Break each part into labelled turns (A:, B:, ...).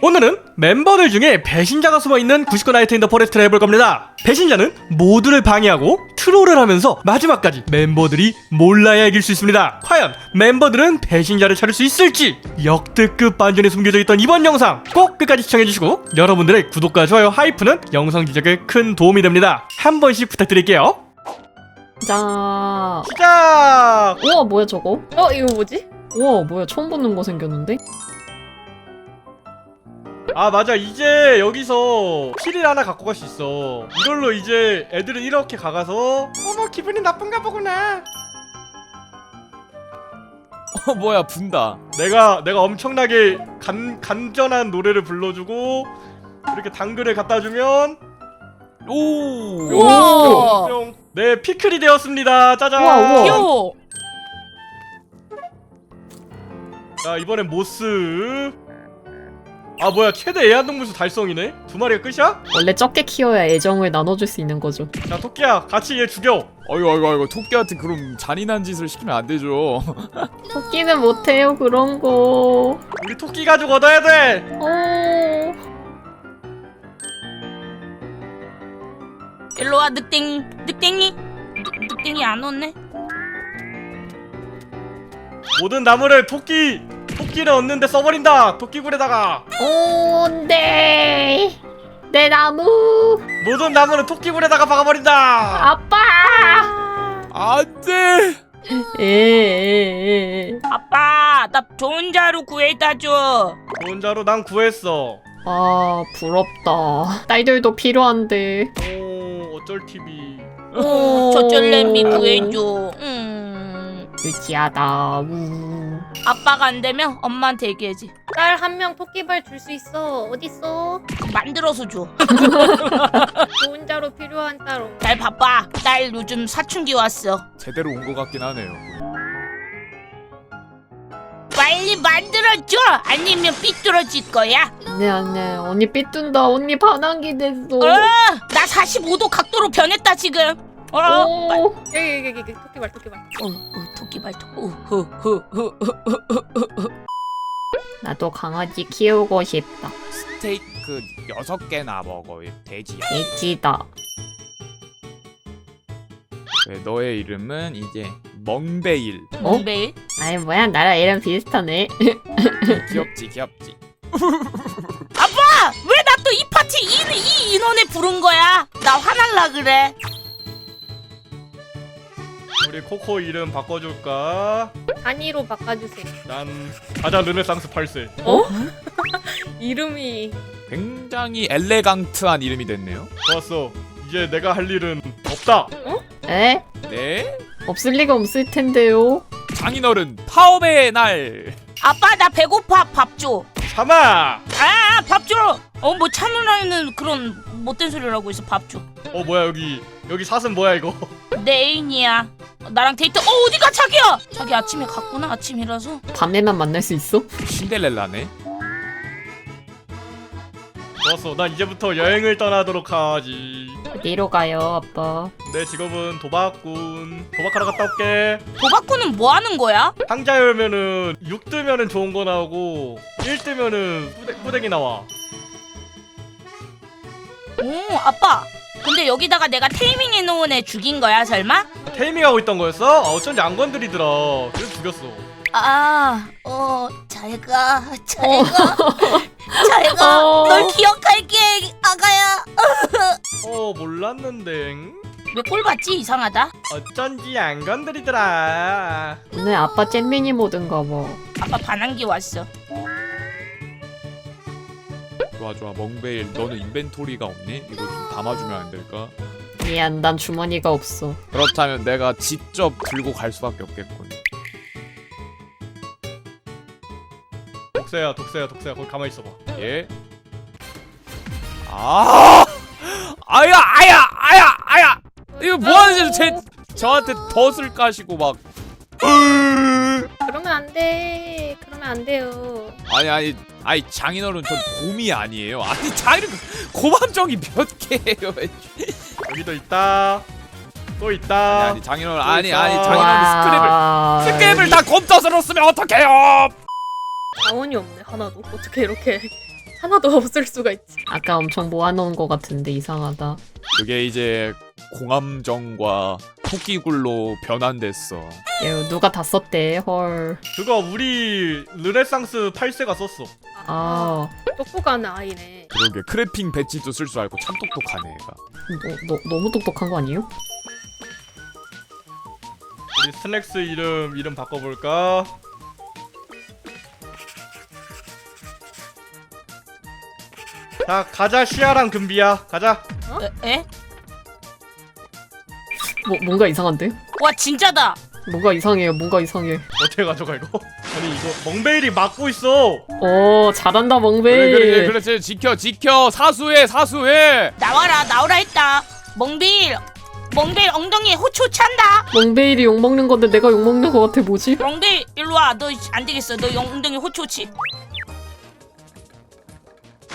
A: 오늘은 멤버들 중에 배신자가 숨어있는 99 나이트 인더 포레스트를 해볼 겁니다 배신자는 모두를 방해하고 트롤을 하면서 마지막까지 멤버들이 몰라야 이길 수 있습니다 과연 멤버들은 배신자를 찾을 수 있을지 역대급 반전에 숨겨져 있던 이번 영상 꼭 끝까지 시청해주시고 여러분들의 구독과 좋아요 하이프는 영상 제작에 큰 도움이 됩니다 한 번씩 부탁드릴게요
B: 자,
A: 시작!
B: 우와 뭐야 저거?
C: 어 이거 뭐지?
B: 우와 뭐야 처음 보는 거 생겼는데?
A: 아 맞아. 이제 여기서 키를 하나 갖고 갈 수 있어. 이걸로 이제 애들은 이렇게 가가서 어머 기분이 나쁜가 보구나.
D: 어 뭐야 분다.
A: 내가 내가 엄청나게 간, 간전한 노래를 불러주고 이렇게 당근을 갖다 주면
D: 오!
C: 우와.
A: 뿅. 네 피클이 되었습니다. 짜잔.
B: 우와, 우와.
C: 귀여워.
A: 자 이번엔 모스 아 뭐야 최대 애완동물수 달성이네 두 마리가 끝이야?
B: 원래 적게 키워야 애정을 나눠줄 수 있는 거죠.
A: 자 토끼야 같이 얘 죽여
D: 어이구 어이구 어이구 토끼한테 그럼 잔인한 짓을 시키면 안 되죠
B: 토끼는 못해요 그런 거.
A: 우리 토끼 가죽 얻어야 돼
B: 어.
C: 일로 와 늑땡이. 늑땡이. 늑- 늑땡이 안 왔네.
A: 모든 나무를 토끼 토끼를 얻는데 써버린다 토끼굴에다가
B: 온대. 내 나무.
A: 모든 나무를 토끼굴에다가 박아버린다
B: 아빠.
D: 안돼
B: 에에에.
C: 아빠, 나 좋은 자루 구해다 줘.
A: 좋은 자로 난 구했어
B: 아 부럽다. 딸들도 필요한데.
A: 오 어쩔 TV
C: 오, 저 쩔렘이 구해줘. 음.
B: 유치하다. 우.
C: 아빠가 안 되면 엄마한테 얘기해야지.
E: 딸 한 명 토끼발 줄 수 있어. 어딨어?
C: 만들어서 줘.
E: 좋은 자로 필요한 따로.
C: 날 바빠. 딸 요즘 사춘기 왔어.
D: 제대로 온 것 같긴 하네요
C: 빨리 만들어줘. 아니면 삐뚤어질 거야.
B: 안돼 안돼 언니 삐뚤다 언니 반항기 됐어.
C: 어, 나 45도 각도로 변했다 지금. 어, 빨-
B: 오.
E: 여기 여기 여기 토끼발 토끼발.
C: 어, 어, 토끼 발톱. 어, 어, 어, 어, 어.
B: 나도 강아지 키우고 싶다.
D: 스테이크 여섯 개나 먹어 돼지야
B: 돼지다.
D: 네, 너의 이름은 이제 멍베일
B: 어?
C: 매일
B: 아니 뭐야 나랑 이름 비슷하네.
D: 귀엽지 귀엽지
C: 아빠 왜나 또 이 파티 이, 이 인원에 부른 거야? 나 화날라 그래.
A: 우리 코코 이름 바꿔줄까?
E: 단위로 바꿔주세요.
A: 난 가자 르네상스 8세.
E: 이름이
D: 굉장히 엘레강트한 이름이 됐네요.
A: 좋았어. 이제 내가 할 일은 없다.
B: 에?
D: 네?
B: 없을 리가 없을 텐데요.
D: 장인어른 파업의 날.
C: 아빠 나 배고파. 밥 줘.
A: 참아!
C: 아 밥 줘. 어 뭐 참으라는 그런 못된 소리를 하고 있어 밥 줘.
A: 어 뭐야 여기 여기 사슴 뭐야 이거
C: 내 애인이야. 어, 나랑 데이트. 어 어디가 자기야? 자기 아침에 갔구나 아침이라서.
B: 밤에만 만날 수 있어?
D: 신데렐라네
A: 좋았어 난 이제부터 여행을 떠나도록 하지
B: 어디로 가요 아빠?
A: 내 직업은 도박꾼 도박하러 갔다 올게
C: 도박꾼은 뭐 하는 거야?
A: 상자 열면은 6 뜨면은 좋은 거 나오고 1 뜨면은 후대, 후대기 나와
C: 오 아빠. 근데 여기다가 내가 테이밍 해놓은 애 죽인 거야 설마?
A: 테이밍하고 있던 거였어? 아, 어쩐지 안 건드리더라 그래서 죽였어
C: 아, 어, 잘 가, 잘 가, 잘 가.
B: 어.
C: 널 기억할게, 아가야.
A: 어 몰랐는데
C: 왜 꼴 봤지? 이상하다.
A: 어쩐지 안 건드리더라
B: 오늘 아빠 잼민이 모든가 봐.
C: 아빠 반항기 왔어.
D: 좋아 좋아 멍베일 너는 인벤토리가 없니? 이거 좀 담아주면 안 될까?
B: 미안 난 주머니가 없어.
D: 그렇다면 내가 직접 들고 갈 수밖에 없겠군
A: 독세야 독세야 독세야 거기 가만히 있어봐
D: 예? 아! 아야 아야 아야 아야! 이거 뭐하는 제 저한테 덫을 까시고 막
E: 그러면 안 돼. 그러면 안 돼요.
D: 아니 아니 아니 장인어른 전 곰이 아니에요 아니 장인어른 고함정이 몇 개예요
A: 여기도 있다 또 있다
D: 아니 아니 장인어른 아니
A: 또
D: 아니. 장인어른 스크랩을
B: 와.
D: 스크랩을 다 곰덫으로 쓰면 어떡해요
E: 자원이 없네 하나도. 어떻게 이렇게 하나도 없을 수가 있지.
B: 아까 엄청 모아놓은 거 같은데 이상하다.
D: 그게 이제 공함정과 토끼굴로 변환됐어.
B: 얘 누가 다 썼대. 헐.
A: 그거 우리 르네상스 8세가 썼어
B: 아,
E: 똑똑한 아이네.
D: 그러게 크래핑 배지도 쓸 줄 알고 참 똑똑하네 얘가.
B: 너, 너, 너무 똑똑한 거 아니에요?
A: 우리 스낵스 이름 이름 바꿔볼까? 자 가자 시아랑 금비야 가자
C: 에? 에?
B: 뭐, 뭔가 이상한데?
C: 와 진짜다.
B: 뭔가 이상해요. 뭔가 이상해.
A: 어떻게 가져가 이거? 아니 이거 멍베일이 막고 있어
B: 어, 잘한다
D: 그래
B: 멍베이.
D: 그래 그렇지 지켜 지켜 사수해 사수해.
C: 나와라 나오라 했다. 멍빌 멍빌 엉덩이에 호초 찬다.
B: 멍베일이 욕 먹는 건데 내가 욕 먹는 거 같아. 뭐지?
C: 멍빌 일로 와. 너 안 되겠어. 너 엉덩이 호초치.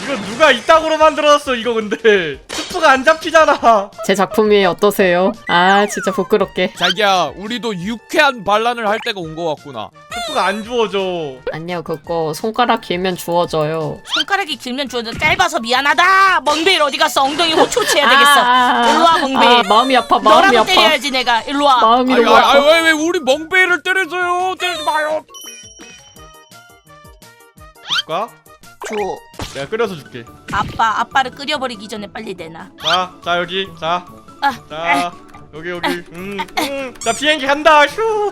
A: 이거 누가 이따구로 만들었어 이거 근데 스프가 안 잡히잖아
B: 제 작품이에요. 어떠세요? 아, 진짜 부끄럽게.
D: 자기야 우리도 유쾌한 반란을 할 때가 온 것 같구나.
A: 스프가 안 주워져
B: 아니요, 그거 손가락 길면 주워져요.
C: 손가락이 길면 주어져 짧아서 미안하다. 멍빌 어디 갔어? 엉덩이 호초치 해야 되겠어.
B: 아,
C: 일로 와, 멍베이.
B: 아, 마음이 아파. 마음이
C: 너라도
B: 아파.
C: 때려야지 내가. 일로 와.
B: 마음이
D: 아유
B: 너무 아파.
D: 아유 왜, 왜 우리 멍베이를 때려줘요 때리지 마요.
A: 줄까?
C: 줘.
A: 내가 끓여서 줄게.
C: 아빠 아빠를 끓여버리기 전에 빨리 내놔.
A: 자, 자 여기. 자,
C: 아,
A: 자 여기 여기. 음, 음. 자 비행기 간다. 슈.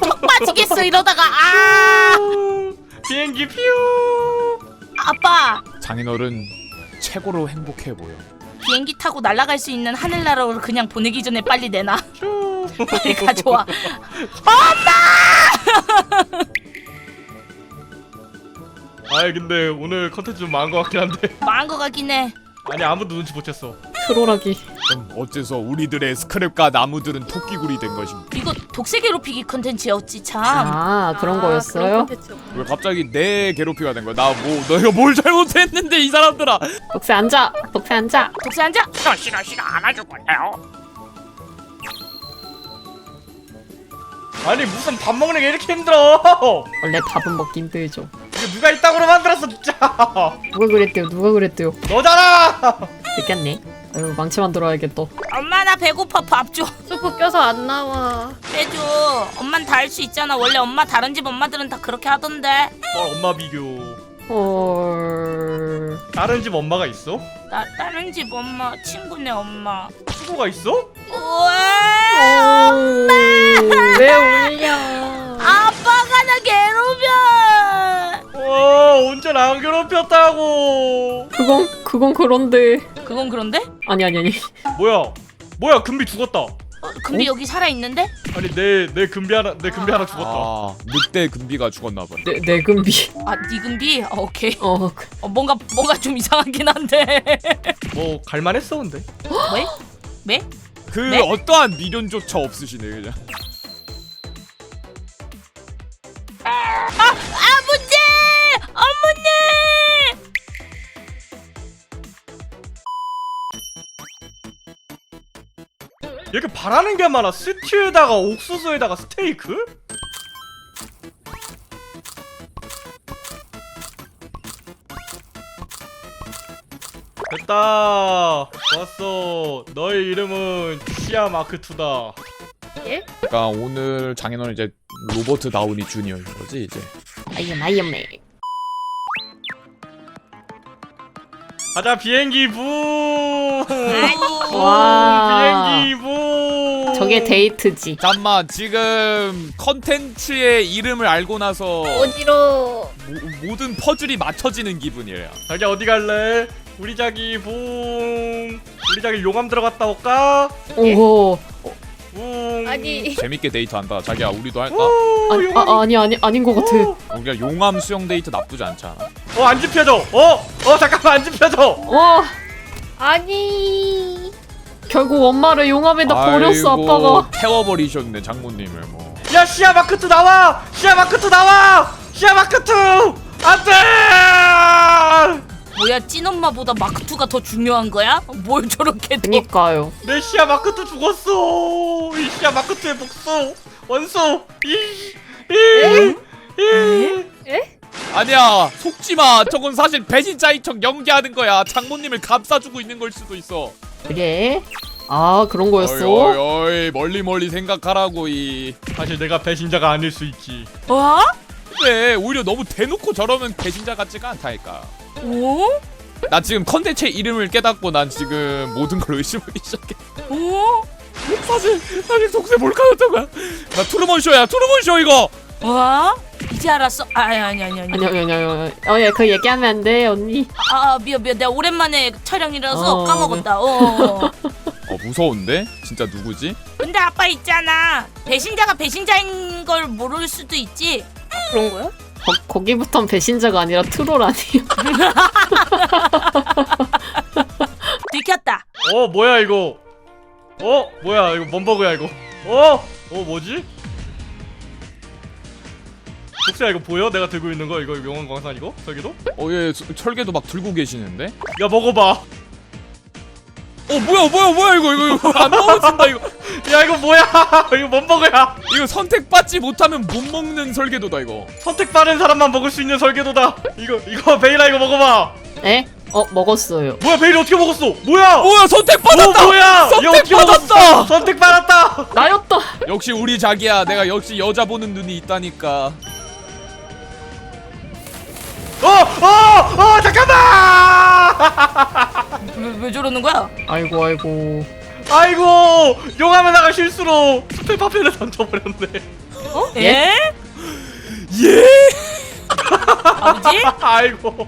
C: 턱 빠지겠어 이러다가. 아.
A: 비행기 퓨.
C: 아빠.
D: 장인어른 최고로 행복해 보여.
C: 비행기 타고 날아갈 수 있는 하늘나라로 그냥 보내기 전에 빨리 내놔.
A: 슈.
C: 빨리 가져와.
A: 아이 근데 오늘 컨텐츠 좀 망한 것 같긴 한데
C: 망한 거 같긴 해.
A: 아니 아무도 눈치 못 챘어
B: 트롤하기.
D: 그럼 어째서 우리들의 스크랩과 나무들은 토끼굴이 된 것인가?
C: 이거 독세 괴롭히기 컨텐츠였지 참.
B: 아, 그런 거였어요?
E: 그런 콘텐츠였구나.
D: 왜 갑자기 내 괴롭히가 된 거야? 나 뭐 너희가 뭘 잘못했는데 이 사람들아?
B: 독새 앉아. 독새 앉아.
C: 독세 앉아.
D: 싫어 싫어 싫어 안아줄 거예요.
A: 아니 무슨 밥 먹는 게 이렇게 힘들어
B: 원래 밥은 먹기 힘들죠.
A: 이거 누가 이따구로 만들었어 진짜
B: 누가 그랬대요? 누가 그랬대요?
A: 너잖아
B: 느꼈네. 아유, 망치 만들어야겠다.
C: 엄마 나 배고파 밥 줘.
E: 수프 껴서 안 나와.
C: 빼줘. 엄만 다 할 수 있잖아. 원래 엄마 다른 집 엄마들은 다 그렇게 하던데.
A: 어, 엄마 비교
B: 헐.
A: 다른 집 엄마가 있어?
C: 나 다른 집 엄마 친구네 엄마.
A: 친구가 있어?
C: 우와.
B: 왜 울려?
C: 아빠가 나 괴롭혀.
A: 와 언제 안 괴롭혔다고
B: 그건 그건 그런데
C: 그건 그런데?
B: 아니 아니 아니.
A: 뭐야 뭐야 금비 죽었다
C: 어, 근데 여기 살아 있는데?
A: 아니 내 내 금비 하나 내 금비 하나 죽었다
D: 아 늑대 금비가 죽었나 봐.
B: 내 내 금비.
C: 아, 니금비? 어, 오케이.
B: 어. 그-
C: 어, 뭔가 뭔가 좀 이상하긴 한데.
A: 뭐 갈만했어 근데
C: 왜? 왜?
D: 그
C: 네?
D: 어떠한 미련조차 없으시네 그냥.
C: 아버지! 어머니!
A: 이렇게 바라는 게 많아 스튜에다가 옥수수에다가 스테이크? 됐다 좋았어 너의 이름은 시아 마크2다
E: 예?
D: 그러니까 오늘 장인어른 이제 로버트 다우니 주니어인 거지 이제.
B: 아이언 아이언맨.
A: 가자 비행기 부
B: 와.
A: 비행기 부
B: 저게 데이트지.
D: 잠만 지금 컨텐츠의 이름을 알고 나서
E: 어지러.
D: 모, 모든 퍼즐이 맞춰지는 기분이에요.
A: 자기 어디 갈래? 우리 자기 붕 우리 자기 용암 들어갔다 올까?
B: 오호.
A: 붕
E: 아니.
D: 재밌게 데이트한다. 자기야 우리도 할까?
A: 오,
B: 아니
A: 용암.
B: 아, 아니 아니 아닌 것 같아.
D: 우리가 용암 수영 데이트 나쁘지 않지 않아?
A: 어, 안 집혀져. 어, 어, 잠깐만 안 집혀져.
B: 와
E: 아니.
B: 결국 엄마를 용암에다 버렸어
D: 아이고,
B: 아빠가.
D: 태워버리셨네 장모님을 뭐.
A: 야, 시아 마크2 나와. 시아 마크2 나와. 시아 마크2 안돼.
C: 뭐야 찐엄마보다 마크2가 더 중요한 거야? 뭘 저렇게 더
B: 그니까요.
A: 메시아 마크트 죽었어. 이시아 마크트의 복수 원수. 이. 이. 이.
D: 아니야 속지마 저건 사실 배신자인 척 연기하는 거야 장모님을 감싸주고 있는 걸 수도 있어
B: 그래? 아 그런
D: 어이
B: 거였어?
D: 어이 어이 멀리 멀리 생각하라고 이
A: 사실 내가 배신자가 아닐 수 있지.
C: 어?
D: 그래 오히려 너무 대놓고 저러면 배신자 같지가 않다니까
C: 오?
D: 나 지금 컨텐츠의 이름을 깨닫고 난 지금 모든 걸 의심하기 시작해
C: 오?
D: 사실 사실 속세 몰카였던 거야 나 트루먼 쇼야 트루먼 쇼 이거
C: 와? 이제 알았어? 아, 아니 아니 아니 아니.
B: 아니요 아니요 아니요. 어 예 그 얘기하면 안 돼 언니.
C: 아 미안 미안 내가 오랜만에 촬영이라서
B: 어.
C: 까먹었다. 어.
D: 어 무서운데 진짜 누구지
C: 근데 아빠 있잖아. 배신자가 배신자인 걸 모를 수도 있지.
E: 그런 거야?
B: 거, 거기부턴 배신자가 아니라 트롤 아니에요?
C: 들켰다.
A: 어 뭐야 이거? 어 뭐야 이거 뭔 버그야 이거? 어? 어 뭐지? 독수야 이거 보여? 내가 들고 있는 거 이거 용왕 광산 이거? 저기도?
D: 어얘 철개도 막 들고 계시는데
A: 야 먹어봐.
D: 어 뭐야 뭐야 뭐야 이거 이거 이거 안 먹어진다 이거
A: 야 이거 뭐야? 이거 뭔 버그야?
D: 이거 선택받지 못하면 못 먹는 설계도다 이거
A: 선택 받은 사람만 먹을 수 있는 설계도다. 이거 이거 베일아 이거 먹어봐.
B: 에? 어 먹었어요.
A: 뭐야 베일이 어떻게 먹었어? 뭐야?
D: 뭐야 선택받았다
A: 어, 뭐야? 얘 어떻게
D: 선택받았다!
A: 먹었어? 선택 받았다.
B: 나였다.
D: 역시 우리 자기야 내가 역시 여자 보는 눈이 있다니까
A: 어, 어, 어, 잠깐만!
C: 왜, 왜 저러는 거야?
B: 아이고 아이고.
A: 아이고, 용하면다가 실수로 스펠 파편을 던져버렸네.
C: 예?
D: 예?
C: 아버지?
A: 아이고,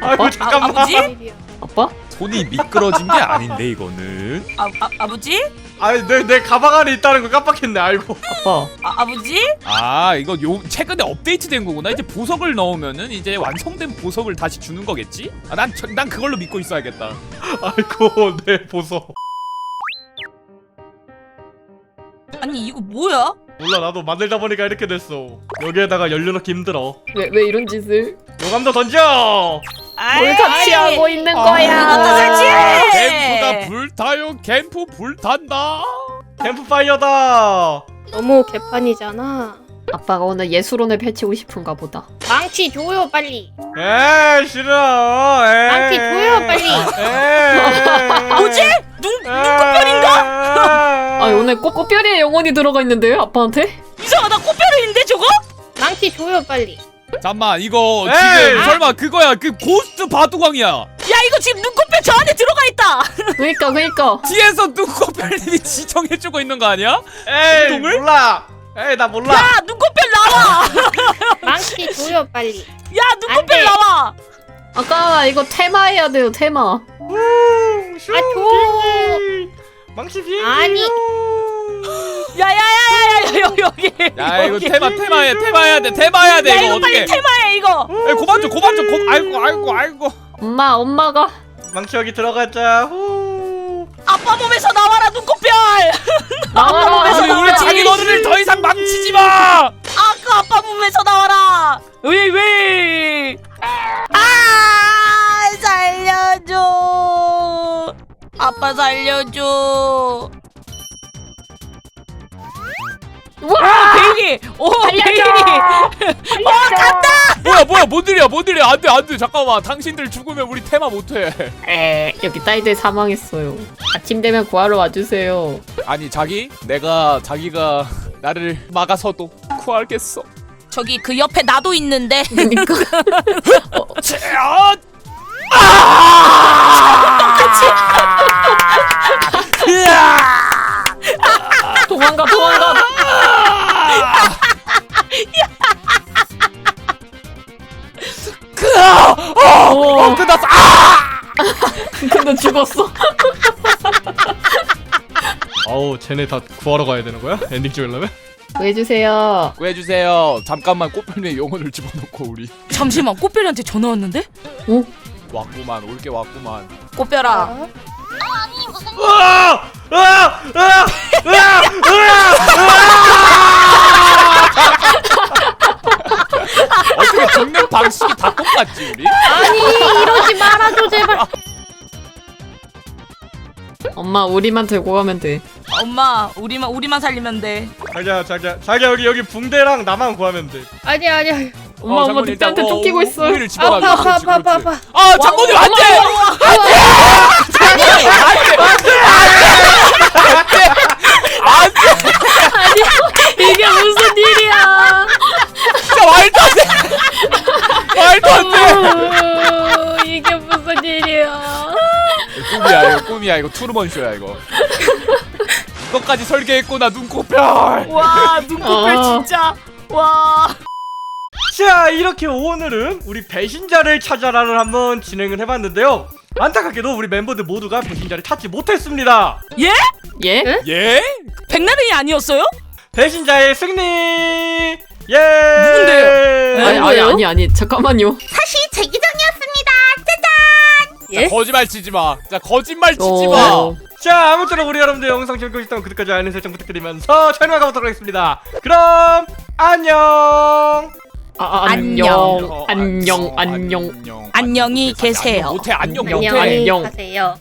A: 아이고,
B: 어?
A: 잠깐만.
C: 아, 아버지?
E: 일이야.
B: 아빠?
D: 손이 미끄러진 게 아닌데 이거는
C: 아, 아 아버지?
A: 아니, 내, 내 가방 안에 있다는 걸 깜빡했네, 아이고.
B: 아빠.
C: 아, 아버지?
D: 아 이거 요 최근에 업데이트된 거구나 이제 보석을 넣으면은 이제 완성된 보석을 다시 주는 거겠지? 아, 난, 저- 난 그걸로 믿고 있어야겠다
A: 아이고, 내 보석.
C: 아니 이거 뭐야?
A: 몰라, 나도 만들다 보니까 이렇게 됐어. 여기에다가 연료 넣기 힘들어.
B: 왜 왜 이런 짓을?
A: 용암도 던져!
B: 뭘 같이 하고 있는
C: 이것도
B: 거야?
C: 같이 해!
D: 캠프가 불타요 캠프 불탄다
A: 캠프파이어다!
E: 너무 개판이잖아.
B: 아빠가 오늘 예술원을 펼치고 싶은가 보다.
E: 망치 줘요 빨리.
A: 에이, 싫어. 에이.
E: 망치 줘요 빨리.
A: 에이.
C: 뭐지? 눈 눈꽃별인가?
A: 아,
B: 아 오늘 꽃 꽃별이의 영혼이 들어가 있는데요 아빠한테?
C: 이상하다 꽃별인데 저거?
E: 망치 줘요 빨리.
D: 잠만 이거
A: 에이!
D: 지금 설마 그거야 그 고스트 바둑왕이야
C: 야 이거 지금 눈꽃별 저 안에 들어가 있다.
B: 그니까 그니까.
D: 뒤에서 눈꽃별님이 지정해주고 있는 거 아니야?
A: 에이,
D: 운동을?
A: 몰라. 에이, 나 몰라.
C: 야 눈꽃별 나와.
E: 망치 줘요 빨리. 야안
C: 눈꽃별
E: 돼.
C: 나와.
B: 아까 이거 테마 해야 돼요 테마.
A: 우, 슈,
E: 아, 줘.
A: 비행기. 망치 비행기.
E: 아니.
C: 야야야야야 여기.
D: 야 이거. 테마 테마해 테마해야 돼 테마해야 돼
C: 야
D: 이거
C: 이거 빨리
D: 어떻게
C: 테마해 이거.
D: 에이 고만 좀 고만 좀 고, 아이고 아이고 아이고
B: 엄마 엄마가
A: 망치 여기 들어가자. 후.
C: 아빠 몸에서 나와라 눈꽃별.
B: 나와라.
D: 우리 우리 자기 너를 더 이상 망치지 마
C: 아까 아빠 몸에서 나와라. 왜 왜? 아빠 살려줘.
B: 우와!
C: 베이비. 오 베이비. 어 간다.
D: 뭐야 뭐야 뭔 일이야 뭔 일이야 안돼 안돼 잠깐만 당신들 죽으면 우리 테마 못해
B: 에 여기 딸들 사망했어요. 아침 되면 구하러 와주세요.
D: 아니 자기 내가 자기가 나를 막아서도 구하겠어
C: 저기 그 옆에 나도 있는데.
B: 그니까
D: 아!
B: 도망가 도망가. 어,
D: 끝났어
B: 근데 죽었어.
A: 아우, 쟤네 다 구하러 가야 되는 거야? 엔딩 찍으려면?
B: 구해주세요.
D: 구해주세요 잠깐만 꽃별님의 영혼을 집어넣고 우리
C: 잠시만 꽃별이한테 전화 왔는데?
B: 오
D: 왔구만 올게 왔구만
C: 꽃별아.
D: 어떻게 공격 방식이 다 똑같지 우리?
E: 아니 이러지 말아줘 제발.
B: 엄마 우리만 들고 가면 돼.
C: 엄마 우리만 우리만 살리면 돼.
A: 자기야 자기야 자기야 여기 여기 붕대랑 나만 구하면 돼.
E: 아니 아니
B: 엄마 엄마 늑대한테 쫓기고 있어.
E: 아파 아파 아파 아파. 아
D: 장모님 안돼! 안돼!
B: 이게 무슨 일이야?
D: 진짜 말도 안 돼 말도 안 돼
B: 어, 이게 무슨 일이야?
D: 꿈이야 이거 꿈이야 이거 투르먼 쇼야 이거 이것까지 설계했구나 눈코별
C: 와 눈코펠
B: 아.
C: 진짜. 와.
A: 자 이렇게 오늘은 우리 배신자를 찾아라를 한번 진행을 해봤는데요 안타깝게도 우리 멤버들 모두가 배신자를 찾지 못했습니다
C: 예?
B: 예?
D: 예?
C: 백나른이 아니었어요?
A: 배신자의 승리 예
C: 누군데요?
B: 아니 아니? 아니 아니 잠깐만요.
C: 사실 제 기정이었습니다.
E: 예?
D: 거짓말 치지 마. 자 거짓말 치지
B: 어.
D: 마.
A: 자 아무쪼록 우리 여러분들 영상 재밌게 보셨다면 구독까지 알림 설정 부탁드리면서 촬영을 가보도록 하겠습니다 그럼 안녕
B: 아, 아,
C: 안녕.
B: 안녕 안녕 안녕.
D: 안녕.
C: 안녕히 계세요.
D: 못해 안녕
B: 안녕.
D: 못해.
E: 안녕히
B: 안녕.
E: 가세요.